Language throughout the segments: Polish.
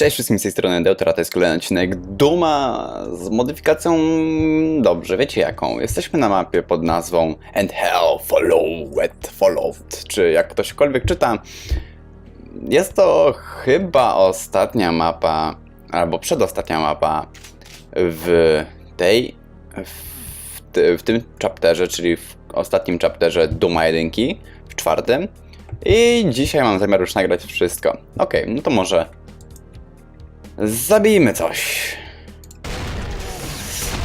Cześć wszystkim z tej strony Deutera, to jest kolejny odcinek Duma z modyfikacją, dobrze, wiecie jaką. Jesteśmy na mapie pod nazwą And Hell Followed, Followed, czy jak ktośkolwiek czyta. Jest to chyba ostatnia mapa, albo przedostatnia mapa w tej, w, ty, w tym chapterze, czyli w ostatnim chapterze Duma 1, w czwartym. I dzisiaj mam zamiar już nagrać wszystko. Okej, no to może Zabijmy coś.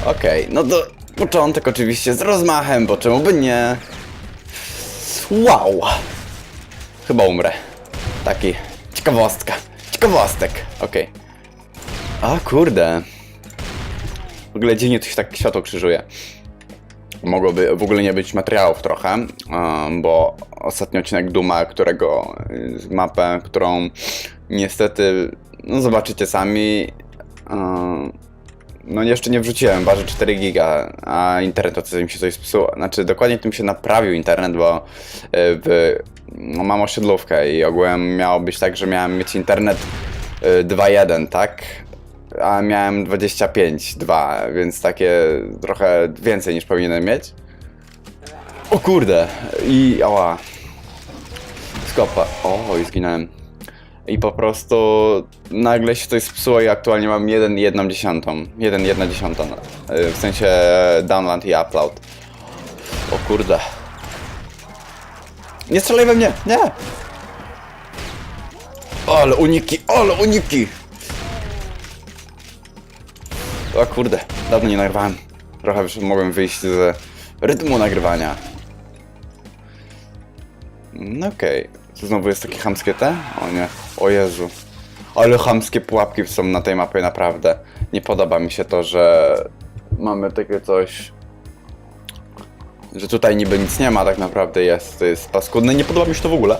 Okej, no to początek oczywiście z rozmachem, bo czemu by nie? Wow! Chyba umrę. Taki. Ciekawostka. Ciekawostek. Okej. A kurde. W ogóle dziwnie tu się tak światło krzyżuje. Mogłoby w ogóle nie być materiałów trochę, bo ostatni odcinek Duma, którego y, mapę, którą niestety no zobaczycie sami. No jeszcze nie wrzuciłem, waży 4 giga, a internet co mi się coś psuło. Znaczy dokładnie tym się naprawił internet, bo y, w, no, mam osiedlówkę i ogółem miało być tak, że miałem mieć internet y, 2.1, tak? A miałem 25.2, więc takie trochę więcej niż powinienem mieć. O kurde! I ała. Skopa. O, i zginąłem. I po prostu nagle się coś spsuło i aktualnie mam 1 jedną dziesiątą. 1 jedna dziesiąta. y, W sensie download i upload. O kurde. Nie strzelaj we mnie! Nie! Ale uniki! Ale uniki! O kurde, dawno nie nagrywałem. Trochę już mogłem wyjść z rytmu nagrywania. No okej. To znowu jest takie chamskie te? O nie. O Jezu. Ale chamskie pułapki są na tej mapie naprawdę. Nie podoba mi się to, że mamy takie coś... Że tutaj niby nic nie ma, tak naprawdę jest. To jest paskudne. Nie podoba mi się to w ogóle.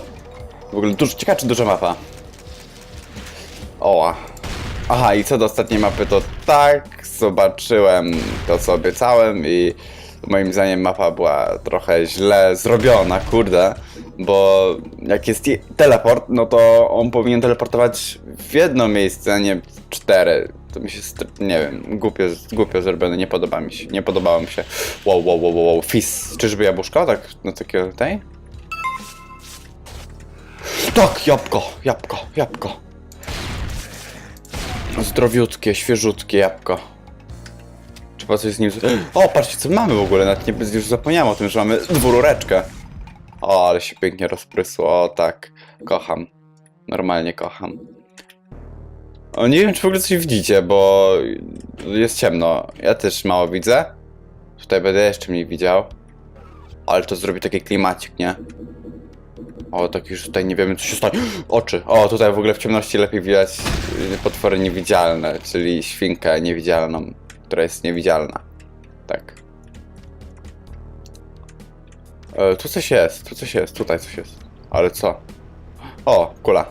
W ogóle dużo, ciekawe czy duża mapa. Oła. Aha, i co do ostatniej mapy, to tak, zobaczyłem to, co obiecałem i moim zdaniem mapa była trochę źle zrobiona, kurde, bo jak jest je- teleport, no to on powinien teleportować w jedno miejsce, a nie w cztery. To mi się, nie wiem, głupio, głupio zrobione, nie podoba mi się, nie podobało mi się. Wow, wow, wow, wow, fizz, czyżby jabłuszko, tak, no takiego, tej? Tak, jabłko, jabłko, jabłko. Zdrowiutkie, świeżutkie jabłko. Trzeba coś z nim... O, patrzcie co mamy w ogóle, nawet nie, już zapomniałem o tym, że mamy dwurureczkę. O, ale się pięknie rozprysło, o tak. Kocham. Normalnie kocham. O, nie wiem czy w ogóle coś widzicie, bo jest ciemno. Ja też mało widzę. Tutaj będę jeszcze mniej widział. Ale to zrobi taki klimacik, nie? O, tak już tutaj nie wiemy co się stanie. Oczy. O, tutaj w ogóle w ciemności lepiej widać potwory niewidzialne, czyli świnkę niewidzialną, która jest niewidzialna. Tak. E, tu coś jest, tu coś jest, tutaj coś jest. Ale co? O, kula.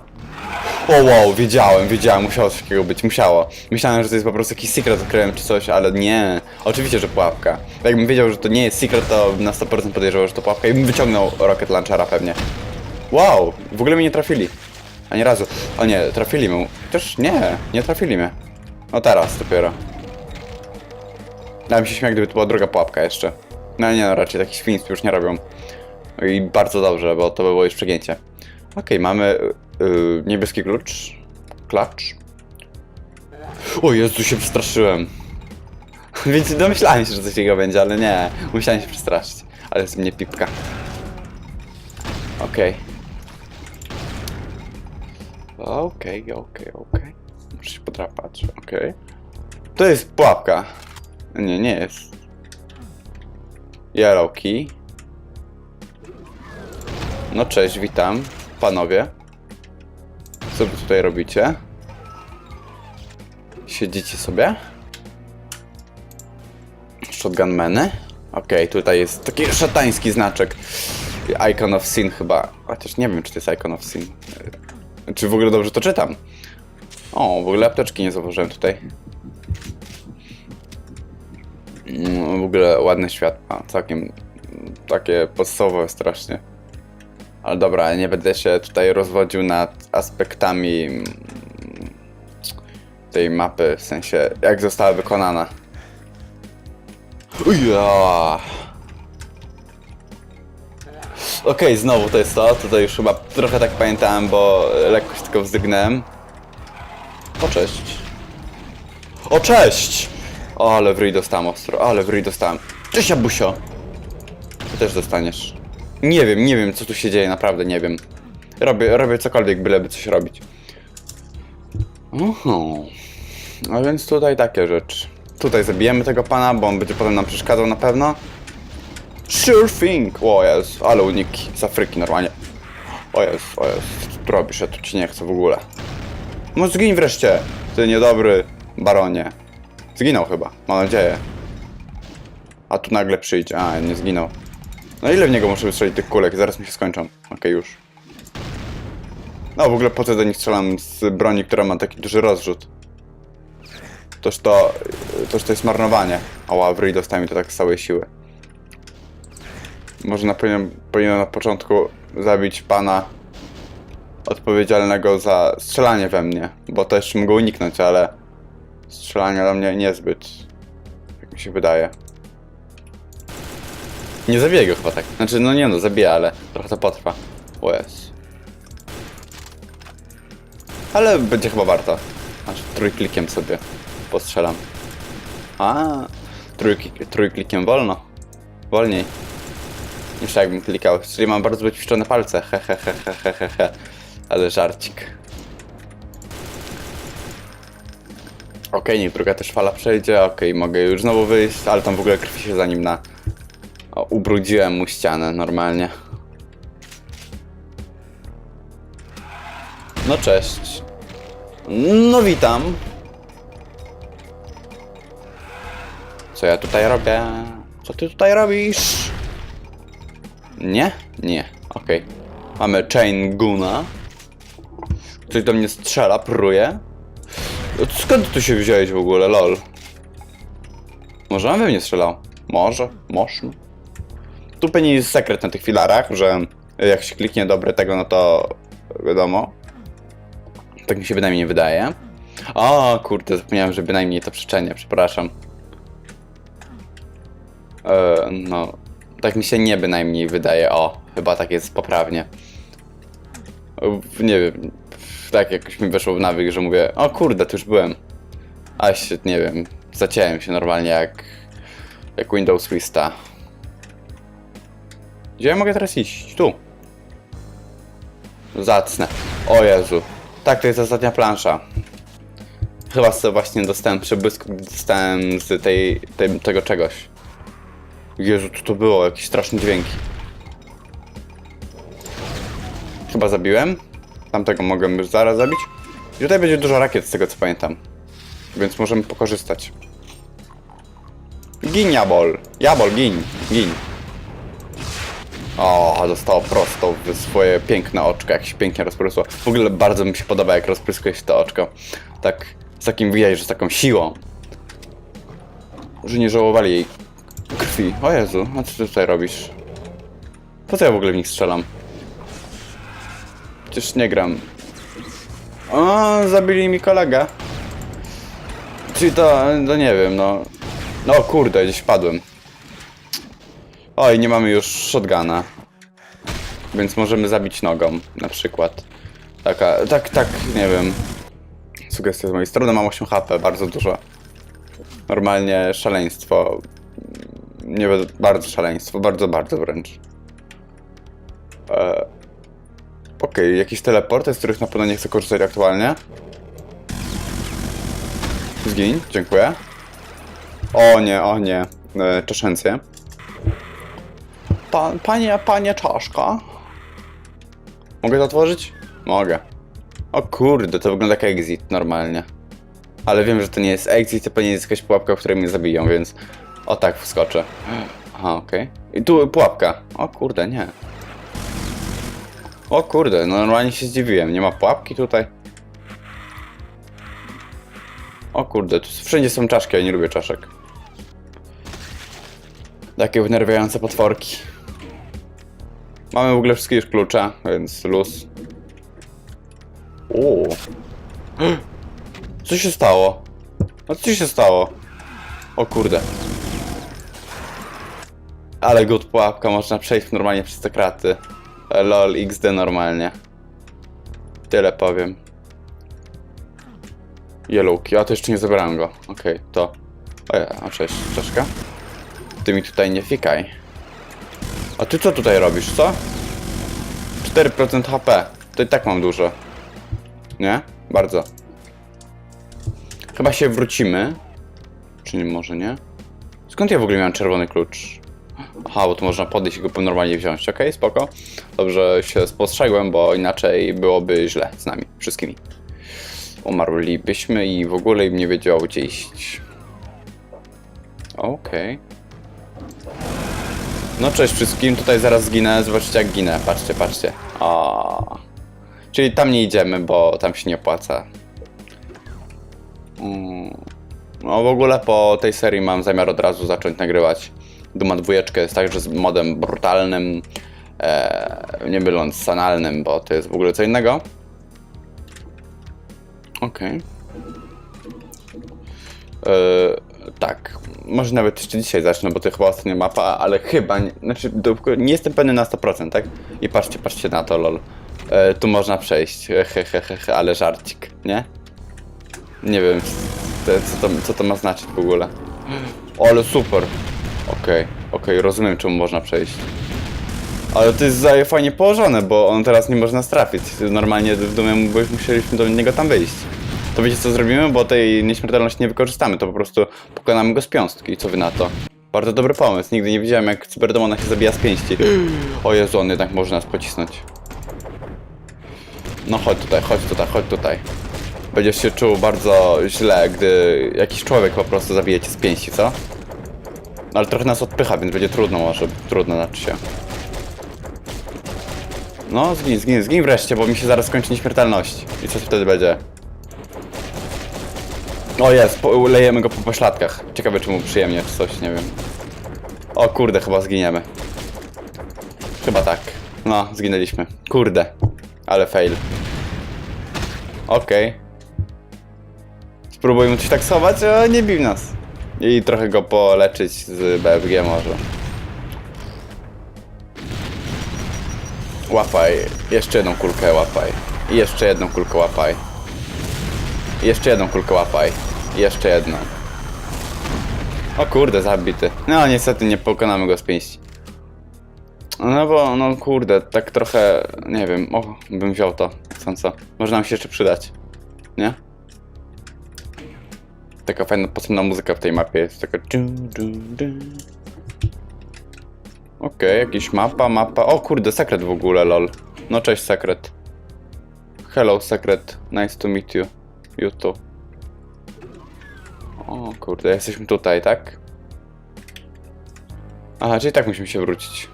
O wow, wiedziałem, wiedziałem, musiało coś takiego być, musiało. Myślałem, że to jest po prostu jakiś secret odkryłem czy coś, ale nie. Oczywiście, że pułapka. Jakbym wiedział, że to nie jest secret, to na 100% podejrzewał, że to pułapka i bym wyciągnął rocket launchera pewnie. Wow, w ogóle mnie nie trafili. Ani razu. O nie, trafili mnie. Też nie, nie trafili mnie. No teraz dopiero. Ja bym się śmiał, gdyby to była druga pułapka jeszcze. No nie no, raczej takich świństw już nie robią. I bardzo dobrze, bo to by było już przegięcie. Okej, mamy yy, niebieski klucz. Klacz. O Jezu, się przestraszyłem. Więc domyślałem się, że coś takiego będzie, ale nie. Musiałem się przestraszyć. Ale jest mnie pipka. Okej. Okej, okej, okej. Muszę się podrapać, okej. To jest pułapka. Nie, nie jest. Key. No cześć, witam. Panowie. Co wy tutaj robicie? Siedzicie sobie? Shotgunmeny? Okej, tutaj jest taki szatański znaczek. Icon of Sin chyba. Chociaż nie wiem, czy to jest Icon of Sin. Czy w ogóle dobrze to czytam? O, w ogóle apteczki nie zauważyłem tutaj. W ogóle ładne światła. Całkiem takie podstawowe strasznie. Ale dobra, nie będę się tutaj rozwodził nad aspektami mm, tej mapy, w sensie jak została wykonana. Uja. Okej, znowu to jest to, tutaj już chyba trochę tak pamiętałem, bo lekko się tylko wzdrygnąłem. O, cześć. O, cześć! O, ale w ryj dostałem ostro, ale w ryj dostałem. Cześć, Abusio! Ty też dostaniesz. Nie wiem, nie wiem, co tu się dzieje, naprawdę nie wiem. Robię, robię cokolwiek, byleby coś robić. Oho. A więc tutaj takie rzeczy. Tutaj zabijemy tego pana, bo on będzie potem nam przeszkadzał na pewno. Sure thing! O jest, ale uniki z Afryki normalnie. O jest, o jest, co tu robisz? Ja tu ci nie chcę w ogóle. No zgiń wreszcie, ty niedobry baronie. Zginął chyba, mam nadzieję. A tu nagle przyjdzie, a nie zginął. No ile w niego muszę wystrzelić tych kulek? Zaraz mi się skończą. Okej, już. No w ogóle po co do nich strzelam z broni, która ma taki duży rozrzut? Toż to, toż to jest marnowanie. Ała, w ryj mi to tak z całej siły. Może na powinien, powinienem na początku zabić pana odpowiedzialnego za strzelanie we mnie, bo jeszcze mogę uniknąć, ale strzelanie dla mnie niezbyt, jak mi się wydaje. Nie zabiję go chyba tak. Znaczy, no nie no, zabiję, ale trochę to potrwa. Jest. Ale będzie chyba warto. Aż trójklikiem sobie postrzelam. A, trójklik, trójklikiem wolno. Wolniej. Niż jakbym klikał. Czyli mam bardzo wyćwiczone palce. He, he, he, he, he, he. Ale żarcik. Okej, niech druga też fala przejdzie. Okej, mogę już znowu wyjść, ale tam w ogóle krwi się za nim na... O, ubrudziłem mu ścianę normalnie. No cześć. No witam. Co ja tutaj robię? Co ty tutaj robisz? Nie? Nie. Okej. Mamy Chain Guna. Ktoś do mnie strzela, pruje. Skąd tu się wziąłeś w ogóle, lol? Może on we mnie strzelał? Może, można. Tu pewnie jest sekret na tych filarach, że jak się kliknie dobre tego, no to wiadomo. Tak mi się bynajmniej wydaje. O, kurde, zapomniałem, że bynajmniej to przyczenie, przepraszam. E, no, tak mi się nie bynajmniej wydaje. O, chyba tak jest poprawnie. Nie wiem, tak jakoś mi weszło w nawyk, że mówię, o kurde, tu już byłem. A się, nie wiem, zaciąłem się normalnie jak, jak Windows Vista. Gdzie ja mogę teraz iść? Tu. Zacne. O Jezu. Tak, to jest ostatnia plansza. Chyba sobie właśnie dostałem przebłysku, gdy dostałem z tej, tej, tego czegoś. Jezu, co to było? Jakieś straszne dźwięki. Chyba zabiłem. Tamtego mogę już zaraz zabić. I tutaj będzie dużo rakiet, z tego co pamiętam. Więc możemy pokorzystać. Gin, Jabol! Jabol, gin! Gin! O, dostał prosto w swoje piękne oczko, jak się pięknie rozprysło. W ogóle bardzo mi się podoba, jak rozpryskuje się to oczko. Tak, z takim widać, że z taką siłą. Że nie żałowali jej krwi. O Jezu, a co ty tutaj robisz? Po co ja w ogóle w nich strzelam? Przecież nie gram. O, zabili mi kolegę. Czyli to, no nie wiem, no. No kurde, gdzieś padłem. Oj, nie mamy już shotguna. Więc możemy zabić nogą, na przykład. Taka, tak, tak, nie wiem. Sugestia z mojej strony, mam 8 HP, bardzo dużo. Normalnie szaleństwo. Nie bardzo szaleństwo, bardzo, bardzo wręcz. E, Okej, jakiś teleporty, z których na pewno nie chcę korzystać aktualnie. Zgiń, dziękuję. O nie, o nie. E, czeszencję. Pa, panie, panie czaszka. Mogę to otworzyć? Mogę. O kurde, to wygląda jak exit normalnie. Ale wiem, że to nie jest exit, to pewnie jest jakaś pułapka, w której mnie zabiją, więc... O tak, wskoczę. Aha, okej. I tu pułapka. O kurde, nie. O kurde, no normalnie się zdziwiłem. Nie ma pułapki tutaj? O kurde, tu wszędzie są czaszki, ja nie lubię czaszek. Takie wnerwiające potworki. Mamy w ogóle wszystkie już klucze, więc luz. O. Co się stało? A co się stało? O kurde. Ale good pułapka, można przejść normalnie przez te kraty. LOL XD normalnie. Tyle powiem. Yellowki, a to jeszcze nie zabrałem go. Okej, to. O ja, a cześć, czaszka. Ty mi tutaj nie fikaj. A ty co tutaj robisz, co? 4% HP. To i tak mam dużo. Nie? Bardzo. Chyba się wrócimy. Czy nie, może nie? Skąd ja w ogóle miałem czerwony klucz? Aha, bo tu można podejść i go normalnie wziąć. Okej, spoko. Dobrze się spostrzegłem, bo inaczej byłoby źle z nami, wszystkimi. Umarlibyśmy i w ogóle im nie wiedział gdzie iść. Okej. No cześć wszystkim, tutaj zaraz zginę, zobaczcie jak ginę, patrzcie, patrzcie. O. Czyli tam nie idziemy, bo tam się nie opłaca. Mm. No w ogóle po tej serii mam zamiar od razu zacząć nagrywać Duma dwójeczkę, jest także z modem brutalnym, e, nie myląc z analnym, bo to jest w ogóle co innego. Okej. E, tak, może nawet jeszcze dzisiaj zacznę, bo to chyba ostatnia mapa, ale chyba, nie, znaczy nie jestem pewny na 100%, tak? I patrzcie, patrzcie na to, lol. E, tu można przejść, he, he, he, he, he, ale żarcik, nie? Nie wiem, co, to, co to ma znaczyć w ogóle. Ale super. Okej, okej, rozumiem czemu można przejść. Ale to jest za fajnie położone, bo on teraz nie można trafić. Normalnie w dumie musieliśmy do niego tam wyjść. To wiecie co zrobimy, bo tej nieśmiertelności nie wykorzystamy, to po prostu pokonamy go z piąstki. Co wy na to? Bardzo dobry pomysł. Nigdy nie widziałem jak cyberdemona się zabija z pięści. O Jezu, on jednak może nas pocisnąć. No chodź tutaj, chodź tutaj, chodź tutaj. Będziesz się czuł bardzo źle, gdy jakiś człowiek po prostu zabije cię z pięści, co? Ale trochę nas odpycha, więc będzie trudno może, trudno znaczy się. No, zgin, zgin, zgin wreszcie, bo mi się zaraz skończy nieśmiertelność. I co wtedy będzie? O jest, lejemy go po pośladkach. Ciekawe czy mu przyjemnie, czy coś, nie wiem. O kurde, chyba zginiemy. Chyba tak. No, zginęliśmy. Kurde. Ale fail. Okej. Spróbujmy coś tak schować, a nie bił nas. I trochę go poleczyć z BFG może. Łapaj. Jeszcze jedną kulkę łapaj. I jeszcze jedną kulkę łapaj. Jeszcze jedną kulkę łapaj. Jeszcze jedną. O kurde, zabity. No niestety nie pokonamy go z pięści. No bo, no kurde, tak trochę, nie wiem, o, bym wziął to, co. Może nam się jeszcze przydać, nie? Taka fajna, potrzebna muzyka w tej mapie jest, taka... Okej, jakiś mapa, mapa, o kurde, sekret w ogóle, lol. No cześć, sekret. Hello, sekret, nice to meet you. You too. O kurde, jesteśmy tutaj, tak? Aha, czyli tak musimy się wrócić.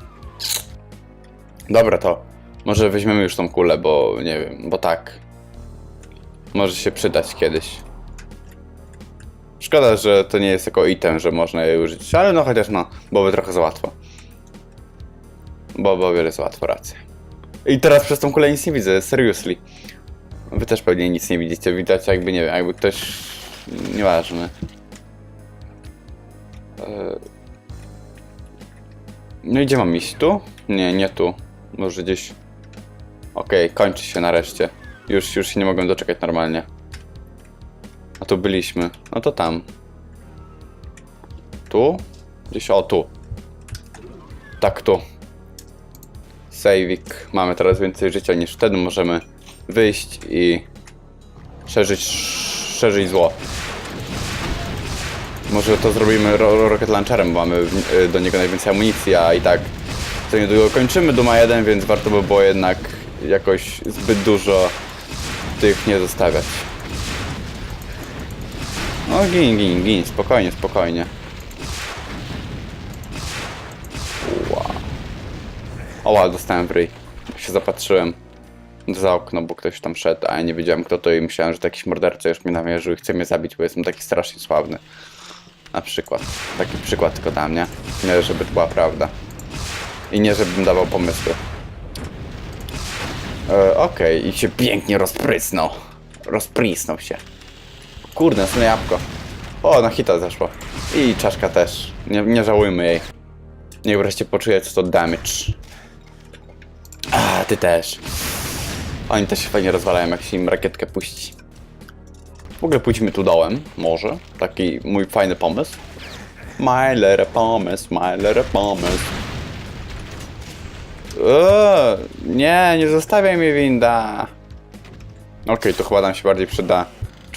Dobra, to może weźmiemy już tą kulę, bo nie wiem, bo tak. Może się przydać kiedyś. Szkoda, że to nie jest jako item, że można jej użyć, ale no chociaż no, byłoby trochę za łatwo. Bo, bo wiele za łatwo, racja. I teraz przez tą kulę nic nie widzę, seriously. Wy też pewnie nic nie widzicie, widać jakby, nie wiem, jakby ktoś... Nieważne. Eee... No i gdzie mam iść? Tu? Nie, nie tu. Może gdzieś... Okej, kończy się nareszcie. Już, już się nie mogłem doczekać normalnie. A tu byliśmy. No to tam. Tu? Gdzieś, o tu. Tak, tu. Sejwik. Mamy teraz więcej życia niż wtedy. Możemy wyjść i szerzyć, szerzyć zło. Może to zrobimy ro rocket launcherem, bo mamy y, do niego najwięcej amunicji, a i tak to niedługo kończymy Duma 1, więc warto by było jednak jakoś zbyt dużo tych nie zostawiać. No gin, gin, gin, spokojnie, spokojnie. Wow. O, ale dostałem w ryj. Się zapatrzyłem za okno, bo ktoś tam szedł, a ja nie wiedziałem kto to i myślałem, że to jakiś morderca już mnie namierzył i chce mnie zabić, bo jestem taki strasznie sławny. Na przykład. Taki przykład tylko dam, nie? Nie, żeby to była prawda. I nie, żebym dawał pomysły. E, Okej, i się pięknie rozprysnął. Rozprysnął się. Kurde, następne jabłko. O, na hita zeszło. I czaszka też. Nie, nie żałujmy jej. Niech wreszcie poczuje, co to damage. A, ty też. Oni też się fajnie rozwalają, jak się im rakietkę puści. W ogóle pójdźmy tu dołem, może. Taki mój fajny pomysł. My little pomysł, my little pomysł. Eee, nie, nie zostawiaj mnie winda. Okej, to chyba nam się bardziej przyda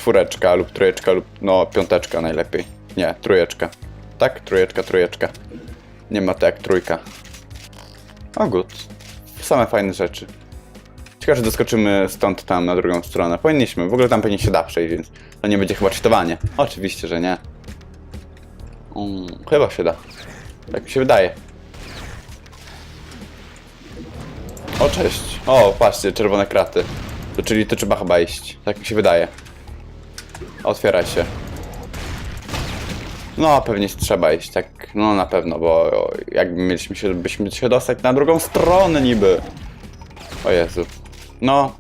czwóreczka lub trójeczka lub no piąteczka najlepiej. Nie, trójeczka. Tak? Trójeczka, trójeczka. Nie ma to jak trójka. O good. Same fajne rzeczy. Ciekawe, że doskoczymy stąd tam na drugą stronę. Powinniśmy. W ogóle tam pewnie się da przejść, więc to nie będzie chyba czytowanie. Oczywiście, że nie. Mm, chyba się da. Tak mi się wydaje. O, cześć. O, patrzcie, czerwone kraty. To czyli to trzeba chyba iść. Tak mi się wydaje. Otwieraj się. No, pewnie trzeba iść, tak. No, na pewno, bo jakby mieliśmy się, byśmy się dostać na drugą stronę niby. O Jezu. No.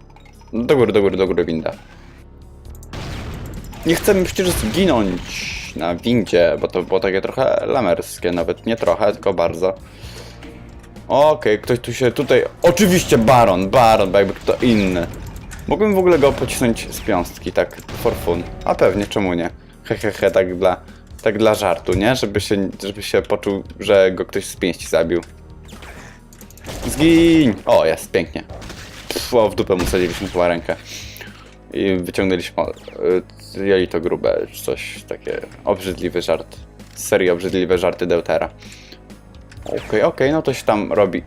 Do góry, do góry, do góry winda. Nie chcemy przecież zginąć na windzie, bo to było takie trochę lamerskie, nawet nie trochę, tylko bardzo. Okej, ktoś tu się tutaj... Oczywiście Baron, Baron, bo jakby kto inny. Mógłbym w ogóle go pocisnąć z piąstki, tak for fun. A pewnie, czemu nie? Hehehe, he, he, tak dla... Tak dla żartu, nie? Żeby się, żeby się poczuł, że go ktoś z pięści zabił. Zgiń! O, jest, pięknie. Pff, o, w dupę mu sadziliśmy chyba rękę. I wyciągnęliśmy y, jelito grube, czy coś takie. Obrzydliwy żart. Z serii obrzydliwe żarty Deutera. Okej, okej, no to się tam robi.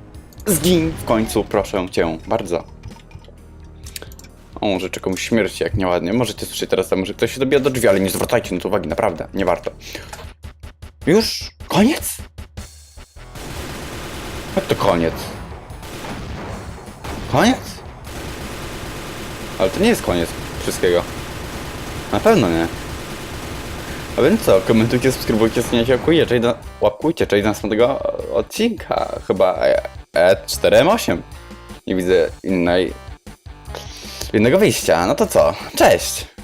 Zgin w końcu, proszę cię, bardzo. O, życzę komuś śmierci, jak nieładnie. Możecie słyszeć teraz, tam, może ktoś się dobija do drzwi, ale nie zwracajcie na to uwagi, naprawdę, nie warto. Już? Koniec? Jak to koniec? Koniec? Ale to nie jest koniec wszystkiego. Na pewno nie. A więc co, komentujcie, subskrybujcie, zmieniajcie, łapkujcie, czyli do, łapkujcie, czyli następnego odcinka. Chyba E- E4M8. Nie widzę innej, innego wyjścia. No to co? Cześć!